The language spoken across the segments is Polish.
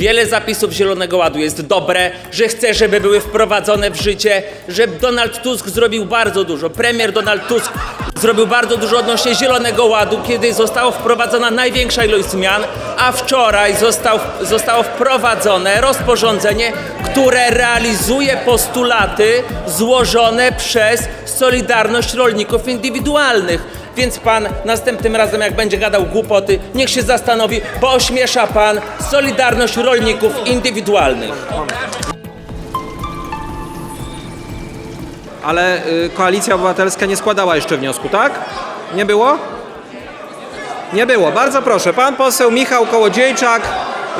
Wiele zapisów Zielonego Ładu jest dobre, że chce, żeby były wprowadzone w życie, że Donald Tusk zrobił bardzo dużo. Premier Donald Tusk zrobił bardzo dużo odnośnie Zielonego Ładu, kiedy została wprowadzona największa ilość zmian, a wczoraj został, zostało wprowadzone rozporządzenie, które realizuje postulaty złożone przez Solidarność Rolników Indywidualnych. Więc pan następnym razem, jak będzie gadał głupoty, niech się zastanowi, bo ośmiesza pan Solidarność Rolników Indywidualnych. Ale y, Koalicja Obywatelska nie składała jeszcze wniosku, tak? Nie było? Nie było. Bardzo proszę, pan poseł Michał Kołodziejczak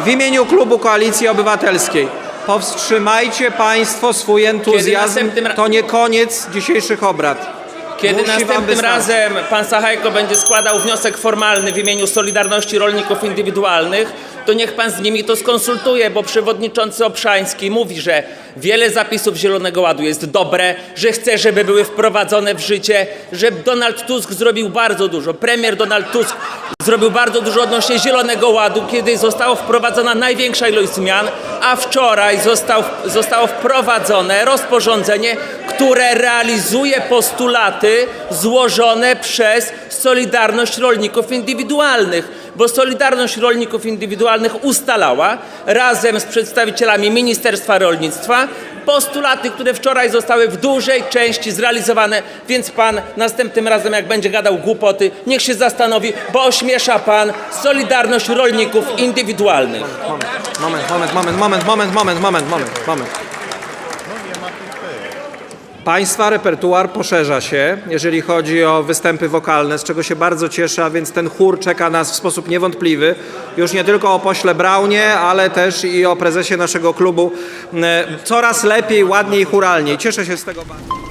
w imieniu klubu Koalicji Obywatelskiej. Powstrzymajcie państwo swój entuzjazm. następnym ra- To nie koniec dzisiejszych obrad. Kiedy Musi następnym razem pan Sachajko będzie składał wniosek formalny w imieniu Solidarności Rolników Indywidualnych, to niech pan z nimi to skonsultuje, bo przewodniczący Obszański mówi, że wiele zapisów Zielonego Ładu jest dobre, że chce, żeby były wprowadzone w życie, że Donald Tusk zrobił bardzo dużo. Premier Donald Tusk zrobił bardzo dużo odnośnie Zielonego Ładu, kiedy została wprowadzona największa ilość zmian, a wczoraj został, zostało wprowadzone rozporządzenie, które realizuje postulaty złożone przez Solidarność Rolników Indywidualnych, bo Solidarność Rolników Indywidualnych ustalała razem z przedstawicielami Ministerstwa Rolnictwa postulaty, które wczoraj zostały w dużej części zrealizowane, więc pan następnym razem, jak będzie gadał głupoty, niech się zastanowi, bo ośmiesza pan Solidarność Rolników Indywidualnych. Moment, moment, moment, moment, moment, moment, moment, moment. moment. Państwa repertuar poszerza się, jeżeli chodzi o występy wokalne, z czego się bardzo cieszę, a więc ten chór czeka nas w sposób niewątpliwy. Już nie tylko o pośle Braunie, ale też i o prezesie naszego klubu. E, Coraz lepiej, ładniej, churalniej. Cieszę się z tego bardzo.